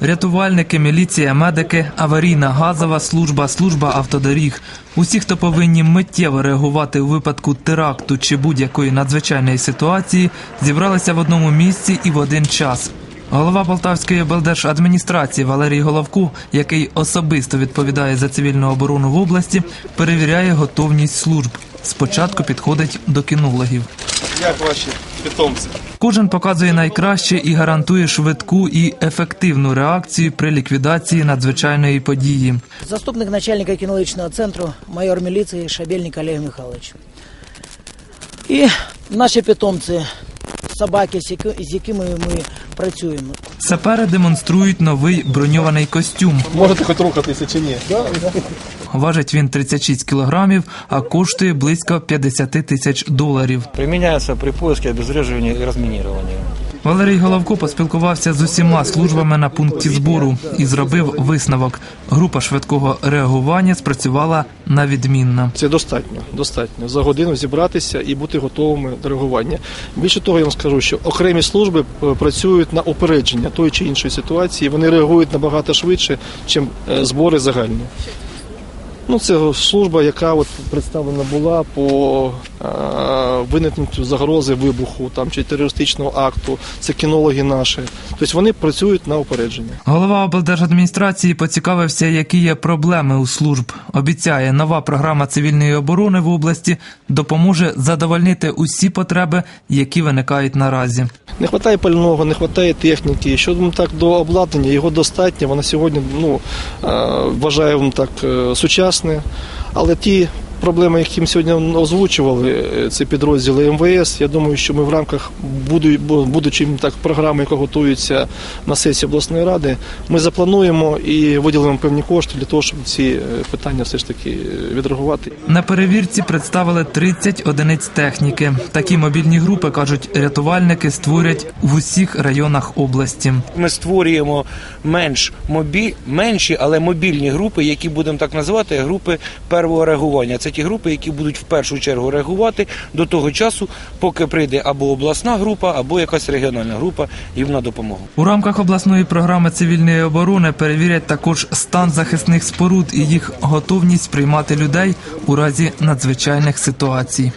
Рятувальники, міліція, медики, аварійна газова служба, служба автодоріг. Усі, хто повинні миттєво реагувати у випадку теракту чи будь-якої надзвичайної ситуації, зібралися в одному місці і в один час. Голова Полтавської облдержадміністрації Валерій Головку, який особисто відповідає за цивільну оборону в області, перевіряє готовність служб. Спочатку підходить до кінологів. Як ваші питомці? Кожен показує найкраще і гарантує швидку і ефективну реакцію при ліквідації надзвичайної події. Заступник начальника кінологічного центру, майор міліції Шабельник Олег Михайлович. І наші питомці, собаки, з яки- з якими ми працюємо. Сапери демонструють новий броньований костюм. Можете хоч рухатися чи ні? Важить він 36 кілограмів, а коштує близько 50 тисяч доларів. Приміняється при поиске, обезвреживании і разминировании. Валерій Головко поспілкувався з усіма службами на пункті збору і зробив висновок. Група швидкого реагування спрацювала на відмінно. Це достатньо, достатньо. За годину зібратися і бути готовими до реагування. Більше того, я вам скажу, що окремі служби е, працюють на опередження тої чи іншої ситуації. Вони реагують набагато швидше, ніж збори загальні. Ну, це служба, яка от представлена була по е, виникненню загрози вибуху там, чи терористичного акту. Це кінологи наші. Тобто вони працюють на опередження. Голова облдержадміністрації поцікавився, які є проблеми у служб. Обіцяє, нова програма цивільної оборони в області допоможе задовольнити усі потреби, які виникають наразі. Не вистачає пального, не вистачає техніки. Щодо так до обладнання, його достатньо. Воно сьогодні ну, е, вважаю так е, сучасне. Але ті проблеми, які ми сьогодні озвучували, це підрозділи МВС. Я думаю, що ми в рамках буду- бу- будучи так програми, яка готується на сесії обласної ради, ми заплануємо і виділимо певні кошти для того, щоб ці е, питання все ж таки е, відреагувати. На перевірці представили 30 одиниць техніки. Такі мобільні групи, кажуть рятувальники, створять в усіх районах області. Ми створюємо менш мобі... менші, але мобільні групи, які будемо так називати, групи первого реагування. Це ті групи, які будуть в першу чергу реагувати до того часу, поки прийде або обласна група, або якась регіональна група їм на допомогу. У рамках обласної програми цивільної оборони перевірять також стан захисних споруд і їх готовність приймати людей у разі надзвичайних ситуацій.